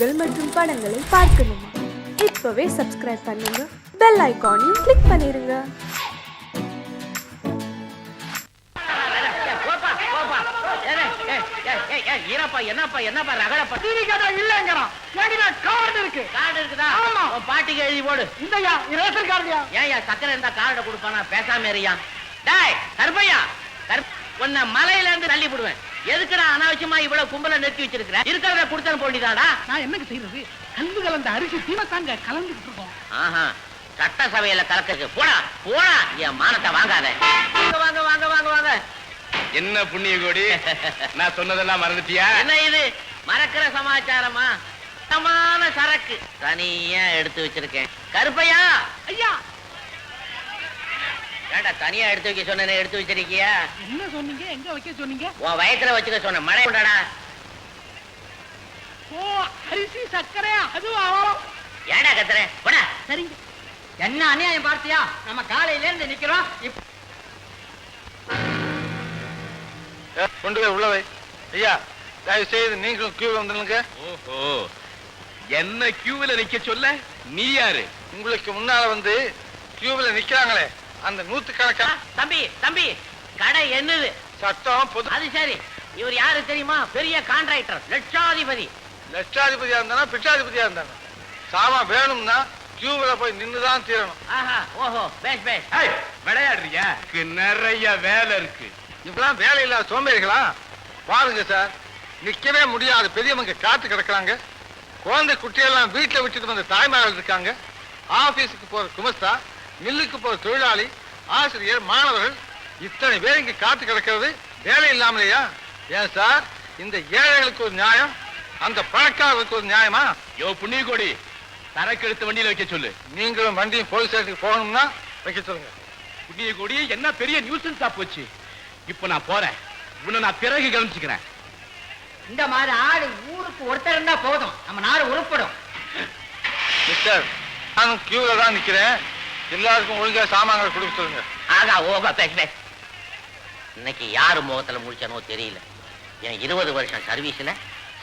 நிகழ்ச்சிகள் மற்றும் படங்களை பார்க்கணுமா இப்பவே சப்ஸ்கிரைப் பண்ணுங்க பெல் ஐகானையும் கிளிக் பண்ணிருங்க ஈரப்பா, என்னப்பா, என்னப்பா, ரகடப்பா. தீனிக்காதா இல்லங்கிறான் என்கிட்ட கார்டு இருக்கு கார்டு இருக்குதா? ஆமா. உன் பாட்டிக்கு எழுதி போடு. இந்தயா ரேஷன் கார்டுயா ஏன்யா, சக்கரை இருந்தா கார்டை கொடுப்பானா? பேசாம இருயா. டேய், கருப்பையா, கருப்- உன்னை மலையில இருந்து தள்ளி விடுவேன் எதுக்குடா அனாவசியமா இவ்வளவு கும்பல நிறுத்தி வச்சிருக்கிற? இருக்கிறத கொடுத்தன போண்டிதாடா நான் என்னங்க செய்யறது கல்வி கலந்த அரிசி தீனத்தாங்க கலந்துகிட்டு இருக்கோம். ஆஹா சட்டசபையில கலக்கருக்கு போடா போடா என் மானத்தை வாங்காத. வாங்க வாங்க வாங்க வாங்க வாங்க. என்ன புண்ணிய கோடி நான் சொன்னதெல்லாம் மறந்துட்டியா? என்ன இது? மறக்கிற சமாச்சாரமா? சுத்தமான சரக்கு. தனியா எடுத்து வச்சிருக்கேன். கருப்பையா? ஐயா ஏண்டா தனியா எடுத்து வைக்க சொன்னேன்னு எடுத்து வச்சிருக்கியா? என்ன சொன்னீங்க? எங்க வைக்க சொன்னீங்க? உன் வயத்துல வச்சுக்க சொன்ன மழை கொண்டாடா. ஓ அரிசி சர்க்கரை அதுவா ஏண்டா கத்துற? போடா. சரிங்க. என்ன அநியாயம் பார்த்தியா? நம்ம காலையில இருந்து நிக்கிறோம் கொண்டு போய் உள்ள வை. ஐயா தயவு செய்து நீங்களும் கியூ வந்துருங்க ஓஹோ. என்ன கியூவில் நிக்க சொல்ல? நீ யாரு? உங்களுக்கு முன்னால வந்து கியூவில் நிக்கிறாங்களே. அந்த நூத்துக்கணக்கான தம்பி தம்பி கடை என்னது? சட்டம் பொது அது சரி. இவர் யாரு தெரியுமா? பெரிய கான்ட்ராக்டர் லட்சாதிபதி. லட்சாதிபதியா இருந்தானா பிட்சாதிபதியா இருந்தானா? சாமா வேணும்னா கியூவில் போய் நின்னுதான் தீரணும். ஆஹா ஓஹோ பேஷ் பேஷ். விளையாடுறியா? நிறைய வேலை இருக்கு. இப்பெல்லாம் வேலை இல்லாத சோம்பேறிகளா? பாருங்க சார் நிக்கவே முடியாது பெரியவங்க காத்து கிடக்குறாங்க. குழந்தை குட்டியெல்லாம் வீட்டுல விட்டுட்டு வந்த தாய்மார்கள் இருக்காங்க. ஆபீஸுக்கு போற குமஸ்தா மில்லுக்கு போற தொழிலாளி ஆசிரியர் மாணவர்கள் இத்தனை பேர் இங்க காத்து கிடக்கிறது? வேலை இல்லாமலையா? ஏன் சார்? இந்த ஏழைகளுக்கு ஒரு நியாயம் அந்த பணக்காரர்களுக்கு ஒரு நியாயமா? யோ புண்ணிய கோடி சரக்கு எடுத்து வண்டியில வைக்க சொல்லு. நீங்களும் வண்டியும் போலீஸ் ஸ்டேஷனுக்கு போகணும்னா வைக்க சொல்லுங்க. புண்ணிய கோடி என்ன பெரிய நியூசன்ஸா போச்சு. இப்ப நான் போறேன். உன்னை நான் பிறகு கவனிச்சுக்கிறேன். இந்த மாதிரி ஆடு ஊருக்கு ஒருத்தர் இருந்தா போதும். நம்ம நாடு உருப்படும். மிஸ்டர் நானும் கியூல தான் நிக்கிறேன். எல்லாருக்கும் ஒழுங்கா சாமான்களை கொடுக்க சொல்லுங்க. ஆகா ஓகா பேஷ் பேஷ் இன்னைக்கு யாரு முகத்துல முடிச்சனோ தெரியல. என் இருபது வருஷம் சர்வீஸ்ல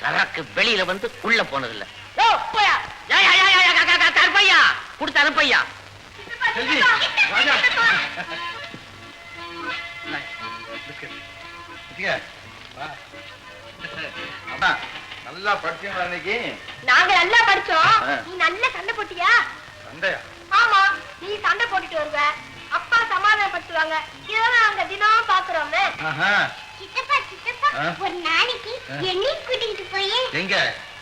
சரக்கு வெளியில வந்து உள்ள போனதில்ல. கருப்பையா கொடுத்து அனுப்பையா நல்லா படிச்சீங்களா இன்னைக்கு? நாங்க நல்லா படிச்சோம். நீ நல்ல சண்டை போட்டியா? சண்டையா? நீ சண்டை போட்டுட்டு வருவ அப்பா சமாதானப்படுத்துவாங்க இதெல்லாம் நாங்க தினம் பாக்குறோமே சித்தப்பா சித்தப்பா? ஒரு நாளைக்கு ஆ. என்னையும் கூட்டிட்டு போய் எங்க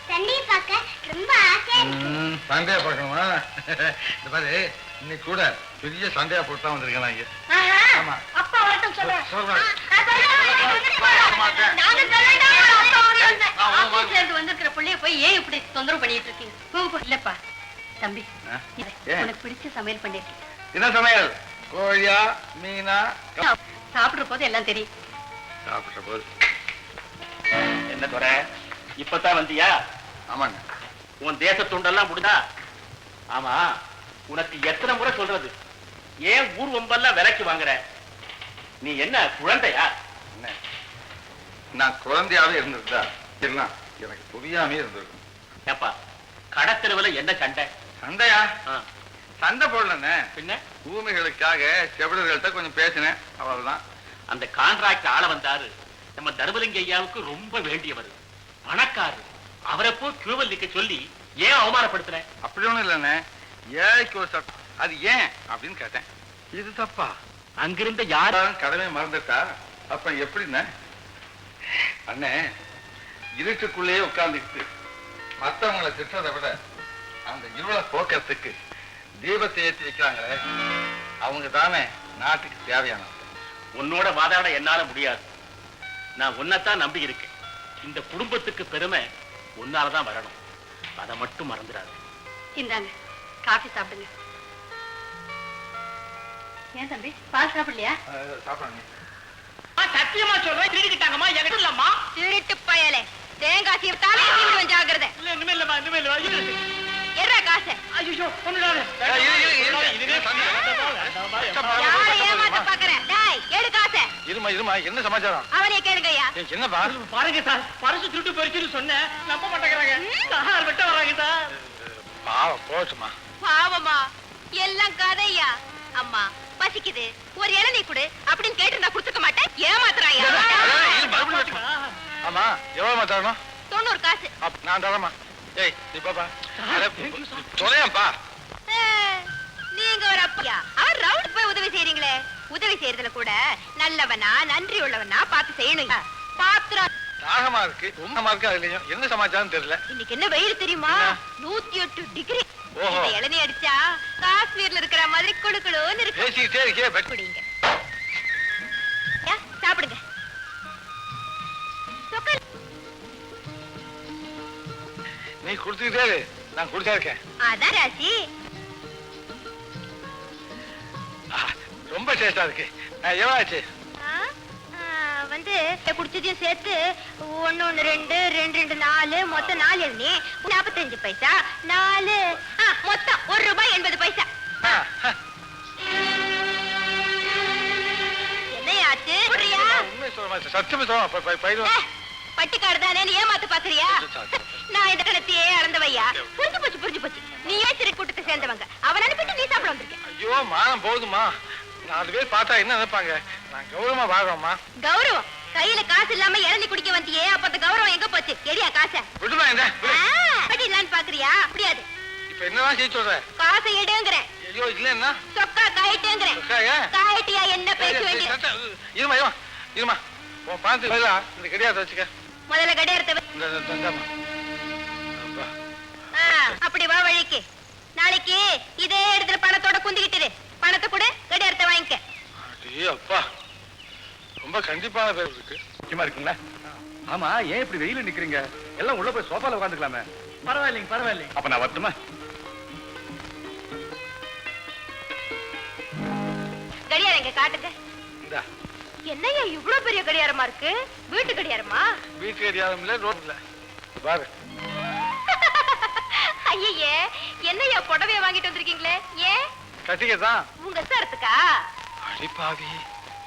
சண்டையை பார்க்க ரொம்ப ஆசையா சண்டையா பார்க்கணுமா இந்த மாதிரி இன்னைக்கு கூட பெரிய சண்டையா போட்டு தான் வந்திருக்கேன். ஆமா. அப்பா வரட்டும் சொல்றேன் சொல்றேன். வந்திருக்கிற பிள்ளைய போய் ஏன் இப்படி தொந்தரவு பண்ணிட்டு இருக்கீங்க போ, போ. இல்லப்பா தம்பி? உனக்கு பிடிச்ச சமையல் பண்ணிருக்கேன் என்ன சமையல்? கோழியா மீனா சாப்பிடுற போது எல்லாம் தெரியும். சாப்பிட்ட போது. என்ன குறை இப்பதான் வந்தியா? ஆமாங்க. உன் தேச துண்டெல்லாம் முடிதா ஆமா. உனக்கு எத்தனை முறை சொல்றது? ஏன் ஊர் வம்பெல்லாம் விலைக்கு வாங்குற? நீ என்ன குழந்தையா? என்ன? நான் குழந்தையாவே இருந்திருந்தா எல்லாம் எனக்கு புரியாமே இருந்திருக்கும். ஏப்பா கடத்தெருவுல என்ன சண்டை? சண்டையா சண்டை போடலண்ணே. பின்ன? பூமிகளுக்காக செவிடர்கள்ட்ட கொஞ்சம் பேசினேன். அவ்வளவுதான். அந்த கான்ட்ராக்ட் ஆள வந்தாரு. நம்ம தர்மலிங்க ஐயாவுக்கு ரொம்ப வேண்டியவர். பணக்காரர். அவரை போ கியூவல் நிக்க சொல்லி ஏன் அவமானப்படுத்துற அப்படி ஒண்ணும் இல்லைண்ணே. ஏழைக்கு ஒரு சட்டம் அது ஏன் அப்படின்னு கேட்டேன். இது தப்பா? அங்கிருந்த யார் யாரும் கடமை மறந்துட்டா? அப்ப எப்படிண்ணே? அண்ணே இருட்டுக்குள்ளேயே உட்கார்ந்துக்கிட்டு மத்தவங்களை திட்டதை விட அந்த இருளை போக்குறதுக்கு தீபத்தை ஏற்றி வைக்கிறாங்களே அவங்க தானே நாட்டுக்கு தேவையானவங்க. உன்னோட வாதாட என்னால முடியாது. நான் உன்னைத்தான் நம்பி இருக்கேன். இந்த குடும்பத்துக்கு பெருமை உன்னாலதான் வரணும். அதை மட்டும் மறந்துடாது. இந்தாங்க காஃபி சாப்பிடுங்க. ஏன் தம்பி பால் சாப்பிடலையா? சத்தியமா சொல்றேன் திருடிக்கிட்டாங்கம்மா என்கிட்ட இல்லம்மா. திருட்டு பயலே. தேங்காய் சீவிடுவேன் ஜாக்கிரதை எர்ரா காசை ஐயோ ஒண்ணுடாது யாரை ஏமாத்த பாக்குறேன் டேய் எடு காசை. இருமா இருமா என்ன சமாச்சாரம்? அவனையே கேளுங்கய்யா. என்னப்பா? பாருங்க சார். பரிசு திருட்டு போயிருச்சுன்னு சொன்னேன். நம்ப மாட்டேங்கிறாங்க. சார் விட்ட பாவம் போட்டுமா பாவமா? எல்லாம் கதையா? அம்மா பசிக்குது. ஒரு இளநீ கொடு. அப்படின்னு கேட்டு நான் கொடுத்துக்க மாட்டேன் ஏமாத்துறாயா. ஆமா எவ்வளவு தரணும் தொண்ணூறு காசு. நான் தரமா ஏய் நீ பாப்பா. தொலையப்பா ஆ, நீங்க ஒரு அப்பா. அவர் ரவுண்ட் போய் உதவி செய்றீங்களே. உதவி செய்யறதுல கூட நல்லவனா நன்றி உள்ளவனா பார்த்து செய்யணும். பாத்திரம் தாகமா இருக்கு ரொம்ப இருக்கு அதுலயும் என்ன சமாச்சாரம் தெரியல. இன்னைக்கு என்ன வெயில் தெரியுமா? நூத்தி எட்டு டிகிரி. இளநீ அடிச்சா காஷ்மீர்ல இருக்கிற மாதிரி இருக்கு பேசிக்கிட்டே இருக்கே சாப்பிடுங்க. குடுத்துக்கிட்டே இரு. நான் குடிச்சா இருக்கேன். அதான் ராசி. ரொம்ப டேஸ்டா இருக்கு. ஆ, எவ்வளவு ஆச்சு? வந்து குடிச்சதையும் சேர்த்து ஒண்ணு ரெண்டு ரெண்டு ரெண்டு நாலு மொத்தம் நாலு எண்ணி நாற்பத்தஞ்சு பைசா நாலு மொத்தம் ஒரு ரூபாய் எண்பது பைசா. என்னையாச்சு? சத்தியமே சொல்ல ப- ப- பயிரும். பட்டிக்காடு தானே நீ ஏமாத்து பாக்குறியா நான் இந்த கணத்தையே அளந்தவையா புரிஞ்சு போச்சு புரிஞ்சு போச்சு. நீயே சிறு கூட்டத்தை சேர்ந்தவங்க. அவன் அனுப்பிட்டு நீ சாப்பிட வந்திருக்க. ஐயோ மானம் போகுதுமா நாலு பேர் பார்த்தா என்ன நினைப்பாங்க? நான் கௌரவமா வாழ்றோம்மா கௌரவம். கையில காசு இல்லாம இறங்கி குடிக்க வந்தியே அப்ப அந்த கௌரவம் எங்க போச்சு? எரியா காசை? விடுமா என்ன? இல்லான்னு பாக்குறியா? முடியாது. இப்ப என்னதான் செய்ய சொல்ற? காசை எடுங்கிறேன். ஐயோ இல்லன்னா சொக்கா காயிட்டுங்கிறேன்? காயிட்டியா என்ன பேச வேண்டிய இருமா இருமா இருமா. உன் பதிலா இந்த கிடையாது வச்சுக்க. முதல்ல கடியாரத்தை அப்படி வா வழிக்கு. நாளைக்கு இதே இடத்துல பணத்தோட குந்திக்கிட்டு பணத்தை கொடு கடியாரத்தை வாங்கிக்க. அடே அப்பா. ரொம்ப கண்டிப்பான பேர் இருக்கு. முக்கியமா இருக்குங்களா? ஆமா ஏன் இப்படி வெயில நிக்கிறீங்க? எல்லாம் உள்ள போய் சோஃபால உட்காந்துக்கலாமே பரவாயில்லைங்க பரவாயில்லைங்க. அப்ப நான் வரட்டுமா? கடியாரம் இங்க காட்டுங்க இந்தா. என்னய்யா இவ்ளோ பெரிய கடியாரமா இருக்கு? வீட்டு கடியாரமா வீட்டு கிடையாது இல்ல ரோட் இல்ல பாரு. ஐயே என்னய்யா புடவைய வாங்கிட்டு வந்திருக்கீங்களே? ஏன் கட்டிக்கத்தான் உங்க சாரத்துக்கா? அடிப்பாவி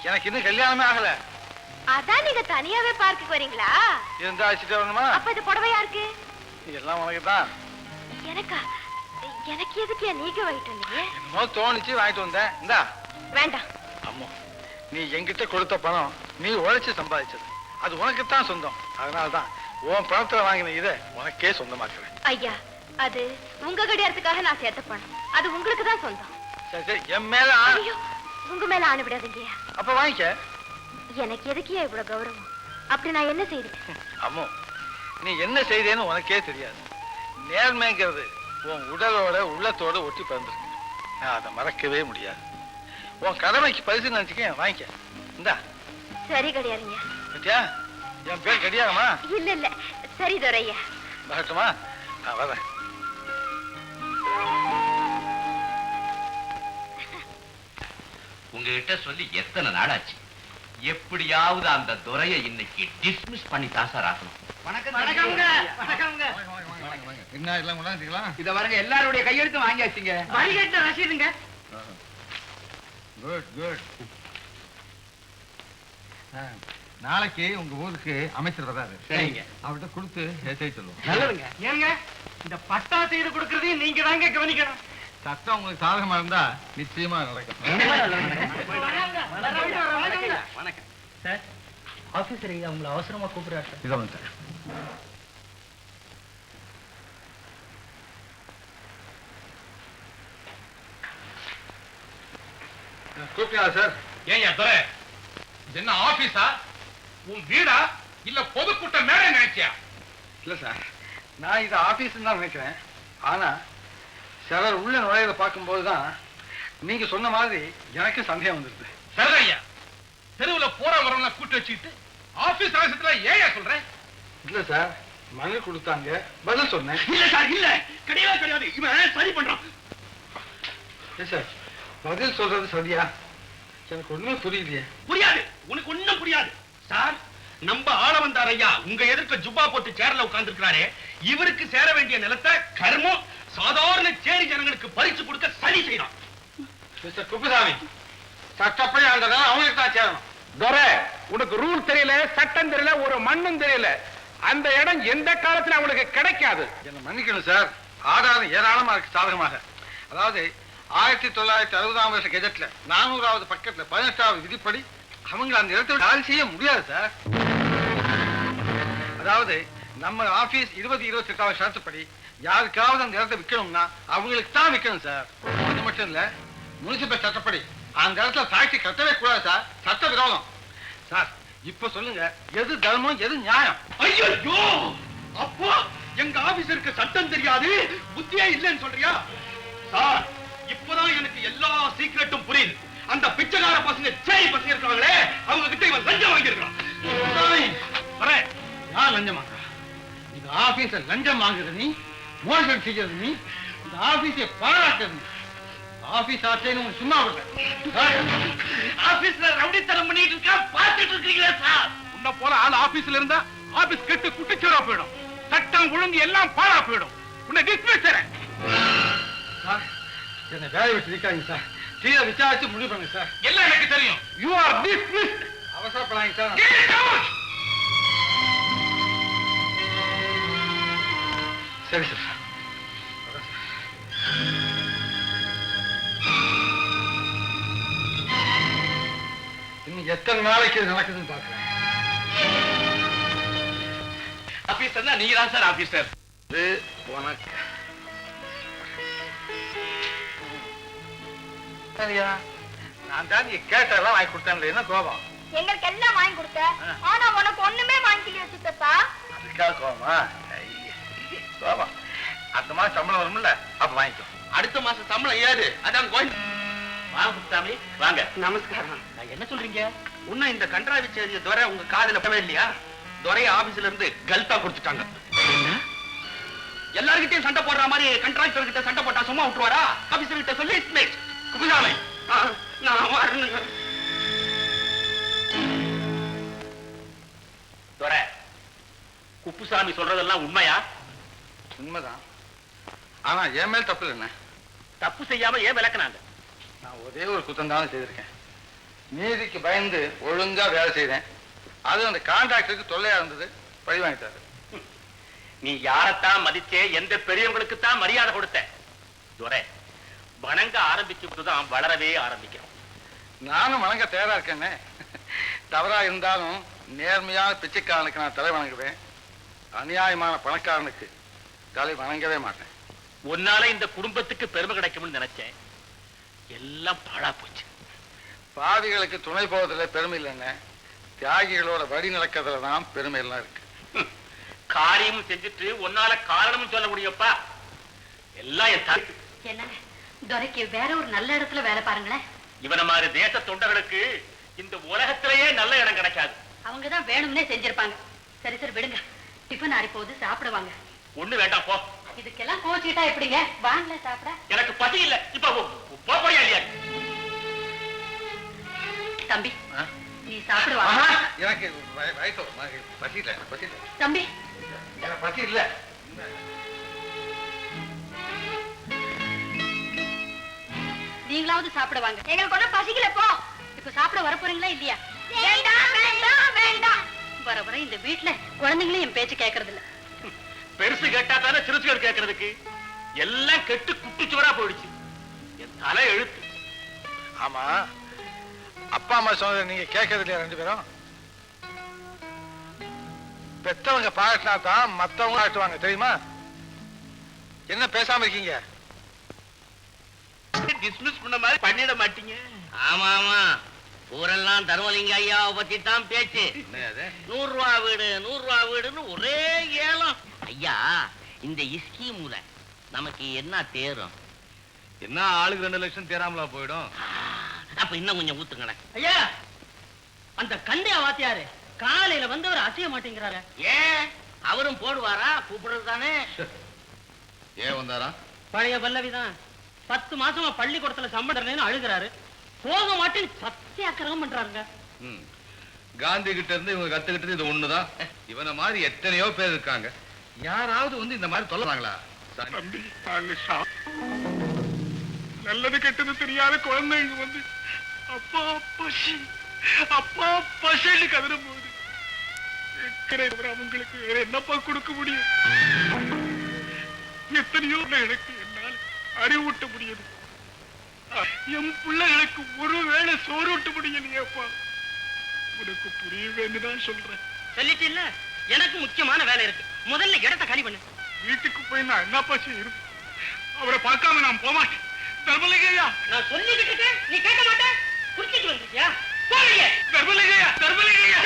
எனக்கு இன்னும் கல்யாணமே ஆகல. அதான் நீங்க தனியாவே பார்க்குக்கு வரீங்களா? இருந்தா அழைச்சிட்டு வரணுமா? அப்ப இது புடவையா இருக்கு எல்லாம் உனக்கு தான் எனக்கா? எனக்கு எதுக்கு நீங்க வாங்கிட்டு வந்தீங்க? என்னமோ தோணுச்சு வாங்கிட்டு வந்தேன். இந்தா. வேண்டாம். அம்மோ நீ என்கிட்ட கொடுத்த பணம் நீ உழைச்சு சம்பாதிச்சது. அது உனக்குத்தான் சொந்தம். அதனாலதான் உன் பணத்துல வாங்கின இதை உனக்கே சொந்தமாக்குறேன் ஐயா அது உங்க கடியாரத்துக்காக நான் சேர்த்த பணம். அது உங்களுக்கு தான் சொந்தம். சரி சரி என் மேல ஆ- ஐயோ உங்க மேல ஆணை விடாதீங்கய்யா அப்ப வாங்கிக்க. எனக்கு எதுக்குயா இவ்வளவு கௌரவம்? அப்படி நான் என்ன செய்தேன் அம்மோ நீ என்ன செய்தேன்னு உனக்கே தெரியாது. நேர்மைங்கிறது உன் உடலோட உள்ளத்தோட ஒட்டி பிறந்திருக்கு. நான் அதை மறக்கவே முடியாது. உன் கடமைக்கு பரிசு நினைச்சுக்க வாங்கிக்க. இந்தா. சரி கடியாருங்க பத்தியா என் பேர் கடியாரமா இல்ல இல்ல. சரி துரையா. வரட்டுமா? நான் வரேன். உங்ககிட்ட சொல்லி எத்தனை நாளாச்சு? எப்படியாவது அந்த துரைய இன்னைக்கு டிஸ்மிஸ் பண்ணி தான் சார் ஆகணும் இத வரங்க எல்லாருடைய கையெழுத்து வாங்கியாச்சுங்க. வழிகட்ட ரசீதுங்க. குட் குட் நாளைக்கு உங்க ஊருக்கு அமைச்சர் வர்றாரு. சரிங்க. அவர்கிட்ட கொடுத்து செய்ய சொல்லுவோம். நல்லதுங்க. ஏங்க இந்த பட்டா செய்து கொடுக்கறதையும் நீங்க தாங்க கவனிக்கணும். சட்டம் உங்களுக்கு சாதகமா இருந்தா நிச்சயமா நடக்கும். வணக்கம் சார் ஆபீசர் ஐயா உங்களை அவசரமா கூப்பிடுறாரு சார். இதை வந்து கூப்பிட்டீங்களா சார்? ஏன் துரை? இது என்ன ஆபீஸா உன் வீடா? இல்ல பொதுக்கூட்ட மேடை நினைச்சியா? இல்ல சார் நான் இதை ஆபீஸ் தான் நினைக்கிறேன். ஆனா சிலர் உள்ள நுழையிற பார்க்கும்போது தான் நீங்க சொன்ன மாதிரி எனக்கு சந்தேகம் வந்துருது. சரியா தெருவுல போற வரவங்க கூட்டி வச்சுக்கிட்டு ஆபீஸ் அவசரத்துல ஏன் சொல்றேன் இல்ல சார் மனு கொடுத்தாங்க பதில் சொன்னேன். இல்ல சார் இல்ல. கிடையவே கிடையாது. இவன் சரி பண்றான். சார் பதில் சொல்றது சரியா? எனக்கு ஒண்ணுமே புரியலையே. புரியாது. உனக்கு ஒண்ணும் புரியாது. சார் நம்ம ஆள வந்தார் ஐயா உங்க எதிர்க்க ஜுப்பா போட்டு சேர்ல உட்கார்ந்து இருக்கிறாரே இவருக்கு சேர வேண்டிய நிலத்தை கர்மம் சாதாரண சேரி ஜனங்களுக்கு பறிச்சு கொடுக்க சரி செய்யறான். மிஸ்டர் குப்புசாமி சட்டப்படி அந்த அவங்களுக்கு தான் சேரணும். துரை உனக்கு ரூல் தெரியல சட்டம் தெரியல ஒரு மண்ணும் தெரியல. அந்த இடம் எந்த காலத்துல அவங்களுக்கு கிடைக்காது? என்ன மன்னிக்கணும் சார் ஆதாரம் ஏராளமா இருக்கு சாதகமாக. அதாவது ஆயிரத்தி தொள்ளாயிரத்தி அறுபதாம் வருஷ கெஜெட்ல நானூறாவது பக்கத்துல பதினெட்டாவது விதிப்படி அவங்க அந்த இடத்தை விட்டு காலி செய்ய முடியாது சார் அதாவது நம்ம ஆபீஸ் இருபது இருபத்தி எட்டாவது சட்டப்படி யாருக்காவது அந்த இடத்த விற்கணும்னா அவங்களுக்கு தான் விற்கணும் சார். அது மட்டும் இல்ல முனிசிபல் சட்டப்படி அந்த இடத்துல ஃபேக்டரி கட்டவே கூடாது சார். சட்ட விரோதம். சார் இப்ப சொல்லுங்க எது தர்மம் எது நியாயம்? ஐயோ அப்போ எங்க ஆபீசருக்கு சட்டம் தெரியாது புத்தியே இல்லைன்னு சொல்றியா? சார் இப்பதான் எனக்கு எல்லா சீக்ரெட்டும் புரியுது. அந்த பிச்சைக்கார பசங்க சேய் பசங்க இருக்காங்களே அவங்க கிட்ட இவன் லஞ்சம் வாங்கியிருக்கான் சாமி, வரேன். லஞ்சம் வாங்குறேன் இந்த ஆபீஸ லஞ்சம் வாங்குறது நீ? மோசடி செய்யறது நீ? இந்த ஆபீஸை பாராட்டுறது நீ. ஆபீஸ் ஆட்சின்னு சும்மா ஆபீஸ்ல ரவுடித்தனம் பண்ணிட்டு இருக்கா? பார்த்துட்டு இருக்கீங்களா சார்? உன்ன போல ஆள் ஆபீஸ்ல இருந்தா ஆபீஸ் கெட்டு குட்டிச்சோரா போயிடும். சட்டம் ஒழுங்கு எல்லாம் பாழா போயிடும். உன்னை டிஸ்மிஸ் சார் என்னை வேலை விட்டு நிற்காதீங்க சார். கீழே விசாரிச்சு முடிவு பண்ணுங்க சார். எல்லாம் எனக்கு தெரியும். யூ ஆர் டிஸ்மிஸ் அவசரப்படாதீங்க சார். சரி சார். இன்னும் எத்தனை நாளைக்கு இது நடக்குதுன்னு பார்க்கிறேன். ஆபீசர்னா நீங்க தான் சார் ஆபீசர். இது உனக்கு. சரியா? நான் தான் நீ கேட்டெல்லாம் வாங்கி கொடுத்தேன்ல என்ன கோபம்? எங்களுக்கு எல்லாம் வாங்கி கொடுத்த ஆனா உனக்கு ஒண்ணுமே வாங்கி வச்சுக்கப்பா அதுக்காக கோபமா? கோபம் அந்த மாதிரி சம்பளம் வரும்ல அப்ப வாங்கிக்கோ. அடுத்த மாசம் சம்பளம் ஏது அதான் கோயில். வாங்க குப்தாமி வாங்க. நமஸ்காரம். நான் என்ன சொல்றீங்க? உன்ன இந்த கன்றாவி செய்திய துரை உங்க காதுல படவே இல்லையா? துரை ஆபீஸ்ல இருந்து கல்தா கொடுத்துட்டாங்க. எல்லார்கிட்டயும் சண்டை போடுற மாதிரி கண்ட்ராக்டர் கிட்ட சண்டை போட்டா சும்மா விட்டுருவாரா? ஆபீசர் கிட்ட சொல்லி இஸ்மேட் குப்புசாமி நான் வரணுங்க துரை குப்புசாமி சொல்றதெல்லாம் உண்மையா? உண்மைதான். ஆனா என் மேல் தப்பு என்ன தப்பு செய்யாம ஏன் விளக்குனாங்க? நான் ஒரே ஒரு குத்தம் தானே செய்திருக்கேன். நீதிக்கு பயந்து ஒழுங்கா வேலை செய்தேன். அது அந்த கான்ட்ராக்டருக்கு தொல்லையா இருந்தது. பழி வாங்கிட்டாரு. நீ யாரைத்தான் மதிச்சே எந்த பெரியவங்களுக்கு தான் மரியாதை கொடுத்த? துரை வணங்க ஆரம்பிச்சுதான் வளரவே ஆரம்பிக்கிறோம் நானும் வணங்க தயாரா இருக்கேனே தவறா இருந்தாலும் நேர்மையான பிச்சைக்காரனுக்கு நான் தலை வணங்குவேன். அநியாயமான பணக்காரனுக்கு. தலை வணங்கவே மாட்டேன். உன்னால இந்த குடும்பத்துக்கு பெருமை கிடைக்கும்னு நினைச்சேன். எல்லாம் பாழா போச்சு. பாவிகளுக்கு துணை போவதில்ல பெருமை இல்லைன்னு தியாகிகளோட வழி நடக்கிறதுல தான் பெருமை எல்லாம் இருக்கு. காரியமும் செஞ்சுட்டு உன்னால காரணமும் சொல்ல முடியப்பா எல்லாம் என் என்னங்க துரைக்கு வேற ஒரு நல்ல இடத்துல வேலை பாருங்களேன். இவன மாதிரி தேச தொண்டர்களுக்கு இந்த உலகத்திலேயே நல்ல இடம் கிடைக்காது. அவங்க தான் வேணும்னே செஞ்சிருப்பாங்க. சரி சரி விடுங்க. டிஃபன் ஆறி போகுது சாப்பிடுவாங்க ஒண்ணு வேண்டாம் போ. இதுக்கெல்லாம் கோச்சிட்டா எப்படிங்க? வாங்கல சாப்பிட. எனக்கு பசி இல்ல. இப்ப போ- போ போறியா இல்லையா? தம்பி ஆ? நீ சாப்பிடுவா. ஆஹா, எனக்கு பசி இல்லை பசி இல்லை. தம்பி. எனக்கு பசி இல்லை. நீங்களாவது சாப்பிடுவாங்க எங்களுக்கு ஒன்றும் பசிக்கல போ. இப்ப சாப்பிட வர போறீங்களா இல்லையா? வேண்டாம் வேண்டாம் வேண்டாம். வர வர இந்த வீட்டுல குழந்தைங்களும் என் பேச்சு கேட்கறது இல்ல பெருசு கேட்டா தானே சிறுசுகள் கேட்கறதுக்கு எல்லாம் கெட்டு குட்டிச்சுவரா போயிடுச்சு. என் தலை எழுத்து. ஆமா. அப்பா அம்மா சொன்னதை நீங்க கேட்கறது இல்லையா ரெண்டு பேரும்? பெத்தவங்க பாராட்டினா தான் மத்தவங்க பாராட்டுவாங்க தெரியுமா? என்ன பேசாம இருக்கீங்க? டிஸ்மிஸ் பண்ண மாதிரி பண்ணிட மாட்டீங்க? ஆமா ஆமா. ஊரெல்லாம் தர்மலிங்க ஐயாவை பத்தி தான் பேச்சு நூறு ரூபா வீடு நூறு ரூபா வீடுன்னு ஒரே ஏலம். ஐயா இந்த இஸ்கீமுல நமக்கு என்ன தேரும்? என்ன ஆளுக்கு ரெண்டு லட்சம் தேராமலா போயிடும்? அப்ப இன்னும் கொஞ்சம் ஊத்துங்களேன் ஐயா அந்த கண்டையா வாத்தியாரு காலையில வந்து அவர் அசைய மாட்டேங்கிறாரு. ஏன் அவரும் போடுவாரா? கூப்பிடுறது தானே. ஏன் வந்தாரா பழைய பல்லவிதான். பத்து மாசமா பள்ளிக்கூடத்துல சம்பளம் அழுகிறாரு. போக மாட்டேன்னு சத்தியாக்கிரகம் பண்றாருங்க. ம். காந்தி கிட்ட இருந்து இவங்க கத்துக்கிட்டது இது ஒண்ணுதான். இவன மாதிரி எத்தனையோ பேர் இருக்காங்க. யாராவது வந்து இந்த மாதிரி தம்பி சா- நல்லது கெட்டது தெரியாத குழந்தைங்க வந்து அப்பா பசி. அப்பா பசின்னு கதறும் போது அவங்களுக்கு வேற என்னப்பா கொடுக்க முடியும்? எத்தனையோ எனக்கு என்னால் அறிவூட்ட முடியுது. என் பிள்ளைகளுக்கு ஒரு வேளை சோறூட்ட முடியலையேப்பா உனக்கு புரியுவேன்னு தான் சொல்றேன். சொல்லிட்டு இல்ல எனக்கு முக்கியமான வேலை இருக்கு. முதல்ல இடத்த காலி பண்ணு. வீட்டுக்கு போய் நான் என்னப்பா செய்யறது அவரை பார்க்காம நான் போக மாட்டேன். தர்மலிங்கையா நான் சொல்லிக்கிட்டு இருக்கேன், நீ கேட்க மாட்டே குடிச்சிட்டு வந்திருக்கியா? போறீங்க தர்மலிங்கையா தர்மலிங்கையா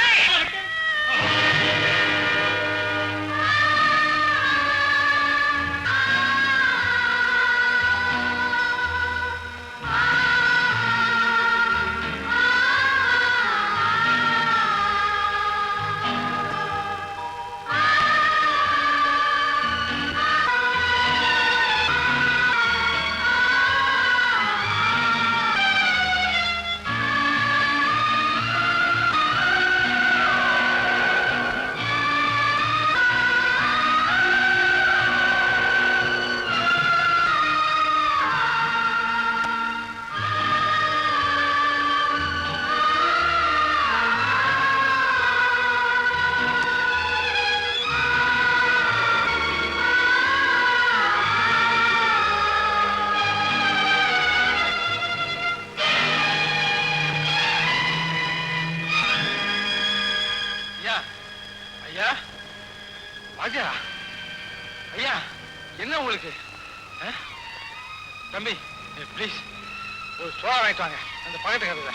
சோழ வாங்கிட்டு வாங்க. அந்த பக்கத்து கதையில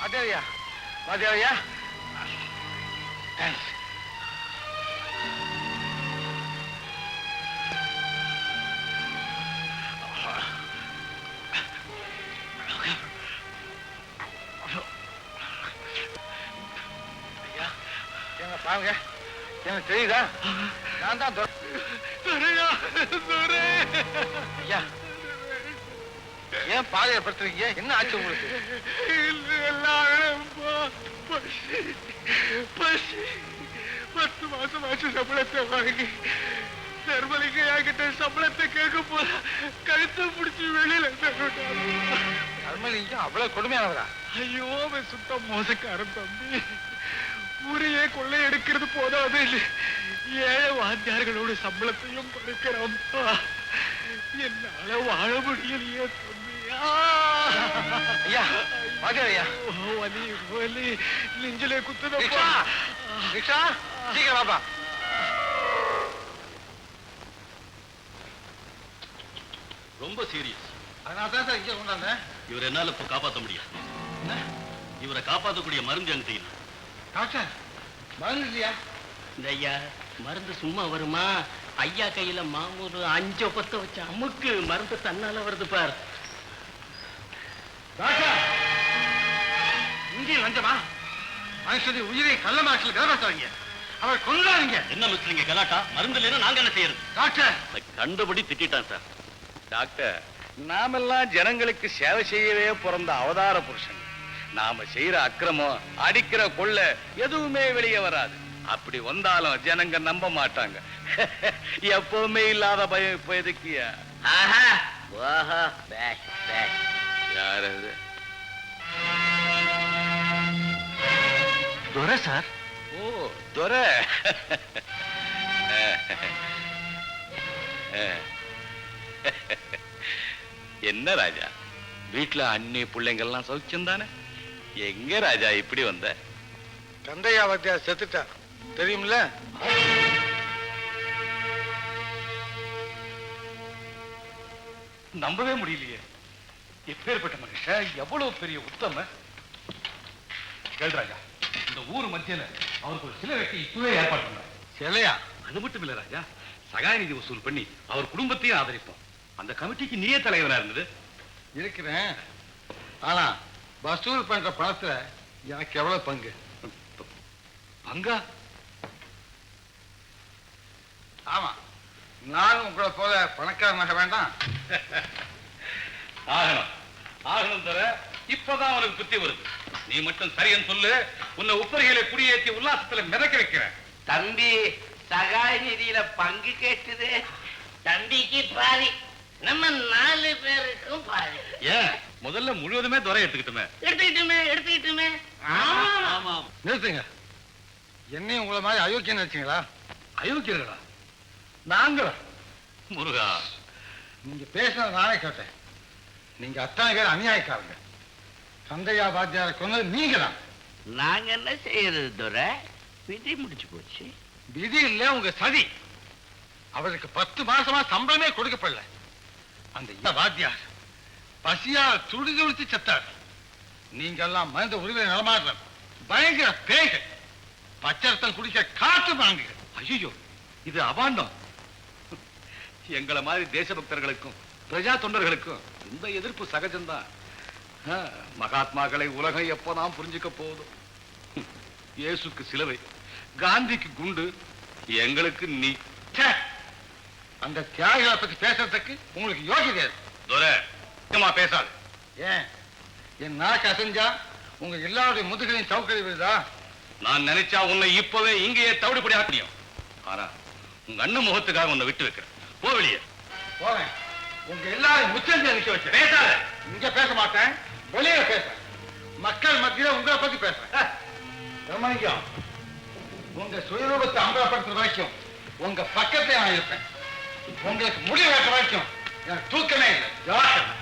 வாத்தியாரியா மதியாவையா தேங்க்ஸ் பாருங்க. எனக்கு தெரியுதா? நான் தான் துரை. ஐயா ஏன் பாதையை படுத்துறீங்க என்ன ஆச்சு உங்களுக்கு? பத்து மாசம் ஆச்சு சம்பளத்தை வாங்கி தர்மலிங்கையா என்கிட்ட சம்பளத்தை கேட்க போல கழுத்தை பிடிச்சி வெளியில தள்ளிட்டாரு. அவ்வளவு கொடுமையானவரா? ஐயோ அவன் சுத்த மோசக்காரன் தம்பி ஊரையே கொள்ளை எடுக்கிறது போதாது ஏழை வாத்தியார்களோட சம்பளத்தையும் பறிக்கிறான் என்னால வாழ முடியலையே தம்பி. ஐயா வாத்தியார் ஐயா. வலி வலி நெஞ்சிலே ரிக்ஷா குத்துதப்பா ரிக்ஷா சீக்கிரம் வாப்பா. ரொம்ப சீரியஸ் அதனால தான் சார் இங்கே கொண்டாந்தேன். இவர் என்னால இப்ப காப்பாத்த முடியாது. என்ன? இவரை காப்பாத்தக்கூடிய மருந்து என்கிட்ட இல்ல டாக்டர் மருந்து இல்லையா? இந்த ஐயா மருந்து சும்மா வருமா? ஐயா கையில மாமூலு அஞ்சு பத்த வச்ச அமுக்கு மருந்து தன்னால வருது பார். டாக்டர் இங்கே லஞ்சமா மனுஷனை உயிரை கள்ள மாற்றில் கலப்பாத்தாங்க அவர் கொண்டாங்க என்ன மிஸ்டர் கலாட்டா? மருந்து இல்லைன்னா நாங்க என்ன செய்யறது? டாக்டர்! கண்டபடி திட்டான் சார். டாக்டர் நாமெல்லாம் ஜனங்களுக்கு சேவை செய்யவே பிறந்த அவதார புருஷன் நாம செய்யற அக்கிரமம் அடிக்கிற கொள்ள எதுவுமே வெளியே வராது. அப்படி வந்தாலும் ஜனங்க நம்ப மாட்டாங்க. எப்பவுமே இல்லாத பயம் இப்ப எதுக்கியா? ஆஹா! ஓஹோ பேஷ் பேஷ். யார் அது துரை சார். ஓ துரை. என்ன ராஜா? வீட்டுல அண்ணி பிள்ளைங்கள்லாம் சௌக்கியம் தானே எங்க ராஜா இப்படி வந்த? கந்தையா வாத்தியார் செத்துட்டார். தெரியுமில்ல? நம்பவே முடியலையே. எப்பேற்பட்ட மனுஷன்? எவ்வளவு பெரிய உத்தம? கேள்ராஜா இந்த ஊர் மத்தியில அவருக்கு ஒரு சிலை வைக்க இப்பவே ஏற்பாடு பண்ண சிலையா? அது மட்டும் இல்ல ராஜா. சகாய நிதி வசூல் பண்ணி அவர் குடும்பத்தையும் ஆதரிப்போம். அந்த கமிட்டிக்கு நீயே தலைவரா இருந்தது. இருக்கிறேன். ஆனா வசூல் பண்ற பணத்துல எனக்கு எவ்வளவு பங்கு? பங்கா? ஆமா. நானும் உங்களை போல பணக்காரனாக வேண்டாம். ஆகணும். ஆகணும் தர இப்பதான் அவனுக்கு புத்தி வருது. நீ மட்டும் சரியன்னு சொல்லு உன்னை உப்பரிகளை குடியேற்றி உல்லாசத்துல மிதக்க வைக்கிறேன். தம்பி சகாய நிதியில பங்கு கேட்டுது. தம்பிக்கு பாதி. நம்ம நாலு பேருக்கும் பாதி. ஏன்? முதல்ல முழுவதுமே துறை எடுத்துக்கிட்டுமே. எடுத்துக்கிட்டுமே எடுத்துக்கிட்டுமே. ஆமாம் நிறுத்துங்க. என்னையும் உங்களை மாதிரி அயோக்கியம் நினைச்சீங்களா? அயோக்கியர்களா? நாங்களா? முருகா. நீங்க பேசுனது நானே கேட்டேன். நீங்க அத்தனை பேர் அநியாயக்காரங்க. சந்தையா வாத்தியாரை கொண்டது நீங்க தான் நாங்க என்ன செய்யறது துரை? விதி முடிச்சு போச்சு. விதி இல்ல உங்க சதி. அவருக்கு பத்து மாசமா சம்பளமே கொடுக்கப்படல. அந்த வாத்தியார் பசியா துடி துடித்து செத்தார். நீங்க எல்லாம் மனித உரிமை நடமாடுற பயங்கர பேய்கள். பச்சரத்தம் குடிக்க காட்டு வாங்குகள் ஐயோ இது அபாண்டம். எங்களை மாதிரி தேசபக்தர்களுக்கும் பிரஜா தொண்டர்களுக்கும் இந்த எதிர்ப்பு சகஜம்தான். மகாத்மாக்களை உலகம் எப்போதான் புரிஞ்சுக்க போகுதோ? ஹம், இயேசுக்கு சிலுவை காந்திக்கு குண்டு எங்களுக்கு நீ! அந்த தியாகிகளை பத்தி பேசுறதுக்கு உங்களுக்கு யோகிதை இருக்கு. துரை சுத்தமா பேசாது. ஏன்? என் நாக்கு அசைஞ்சா உங்க எல்லாருடைய முதுகலையும் சவுக்கடி விழுதா? நான் நினைச்சா உன்னை இப்பவே இங்கேயே தவிடுபடி முடியும் ஆனா உங்க அண்ணன் முகத்துக்காக உன்னை விட்டு வைக்கிறேன். போ வெளியே. போறேன் உங்க எல்லாரையும் முச்சந்தி நிக்க வச்சு பேசாத. இங்க பேச மாட்டேன். வெளியே பேசுறேன் மக்கள் மத்தியில உங்களை பத்தி பேசுறேன். பிரம்மணிக்கம் உங்க சுயரூபத்தை அம்பலப்படுத்துற வரைக்கும் உங்க பக்கத்தை நான் இருப்பேன். உங்களுக்கு முடிவு வரைக்கும் எனக்கு தூக்கமே இல்லை. ஜாக்கிரதை.